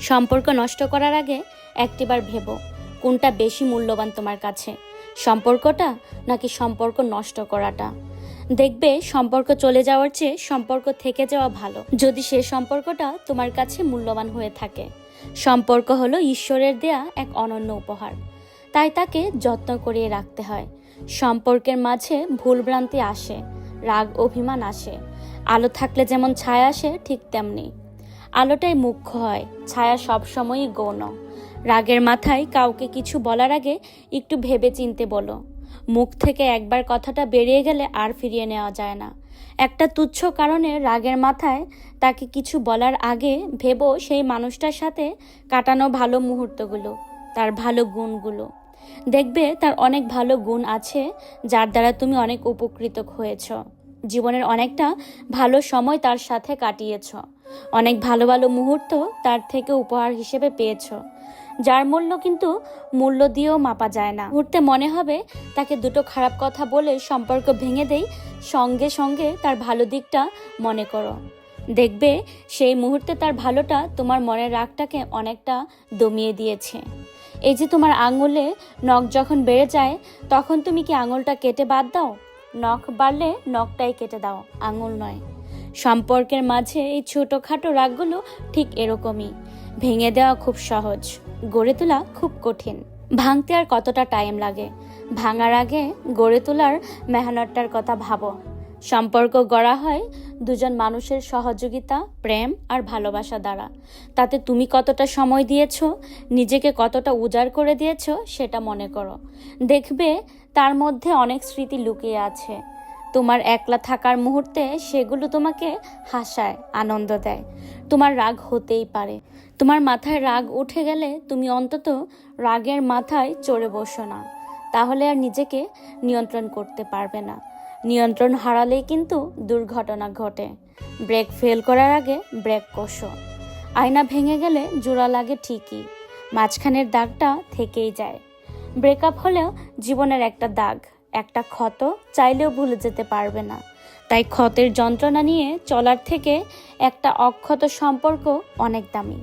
সম্পর্ক নষ্ট করার আগে একটিবার ভেবো, কোনটা বেশি মূল্যবান তোমার কাছে? সম্পর্কটা নাকি সম্পর্ক নষ্ট করাটা? দেখবে সম্পর্ক চলে যাওয়ার চেয়ে সম্পর্ক থেকে যাওয়া ভালো। যদি সে সম্পর্কটা তোমার কাছে মূল্যবান হয়ে থাকে। সম্পর্ক হলো ঈশ্বরের দেয়া এক অনন্য উপহার। তাই তাকে যত্ন করিয়ে রাখতে হয়। সম্পর্কের মাঝে ভুলভ্রান্তি আসে, রাগ, অভিমান আসে। আলো থাকলে যেমন ছায়া আসে, ঠিক তেমনি। আলোটাই মুখ্য হয়, ছায়া সবসময়ই গৌণ। রাগের মাথায় কাউকে কিছু বলার আগে একটু ভেবে চিনতে বলো। মুখ থেকে একবার কথাটা বেরিয়ে গেলে আর ফিরিয়ে নেওয়া যায় না। একটা তুচ্ছ কারণে রাগের মাথায় তাকে কিছু বলার আগে ভেবো সেই মানুষটার সাথে কাটানো ভালো মুহূর্তগুলো, তার ভালো গুণগুলো। দেখবে তার অনেক ভালো গুণ আছে, যার দ্বারা তুমি অনেক উপকৃত হয়েছ। জীবনের অনেকটা ভালো সময় তার সাথে কাটিয়েছ। অনেক ভালো ভালো মুহূর্ত তার থেকে উপহার হিসেবে পেয়েছ। যার মূল্য কিন্তু মূল্য দিয়েও মাপা যায় না। মুহূর্তে মনে হবে তাকে দুটো খারাপ কথা বলে সম্পর্ক ভেঙে দেই, সঙ্গে সঙ্গে তার ভালো দিকটা মনে করো। দেখবে সেই মুহূর্তে তার ভালোটা তোমার মনের রাগটাকে অনেকটা দমিয়ে দিয়েছে। এই যে তোমার আঙুলে নখ যখন বেড়ে যায়, তখন তুমি কি আঙুলটা কেটে বাদ দাও? নখ বাড়লে নখটাই কেটে দাও, আঙুল নয়। সম্পর্কের মাঝে এই ছোটোখাটো রাগগুলো ঠিক এরকমই। ভেঙে দেওয়া খুব সহজ, গড়ে তোলা খুব কঠিন। ভাঙতে আর কতটা টাইম লাগে? ভাঙার আগে গড়ে তোলার মেহনতটার কথা ভাবো। সম্পর্ক গড়া হয় দুজন মানুষের সহযোগিতা, প্রেম আর ভালোবাসা দ্বারা। তাতে তুমি কতটা সময় দিয়েছ, নিজেকে কতটা উজাড় করে দিয়েছ, সেটা মনে করো। দেখবে, তার মধ্যে অনেক স্মৃতি লুকিয়ে আছে। তোমার একলা থাকার মুহূর্তে সেগুলো তোমাকে হাসায়, আনন্দ দেয়। তোমার রাগ হতেই পারে। তোমার মাথায় রাগ উঠে গেলে তুমি অন্তত রাগের মাথায় চড়ে বসো না। তাহলে আর নিজেকে নিয়ন্ত্রণ করতে পারবে না। নিয়ন্ত্রণ হারালেই কিন্তু দুর্ঘটনা ঘটে। ব্রেক ফেল করার আগে ব্রেক কষো। আয়না ভেঙে গেলে জোড়া লাগে ঠিকই, মাঝখানের দাগটা থেকেই যায়। ব্রেকআপ হলেও জীবনের একটা দাগ, একটা ক্ষত চাইলেও ভুলে যেতে পারবে না। তাই ক্ষতের যন্ত্রণা নিয়ে চলার থেকে একটা অক্ষত সম্পর্ক অনেক দামি।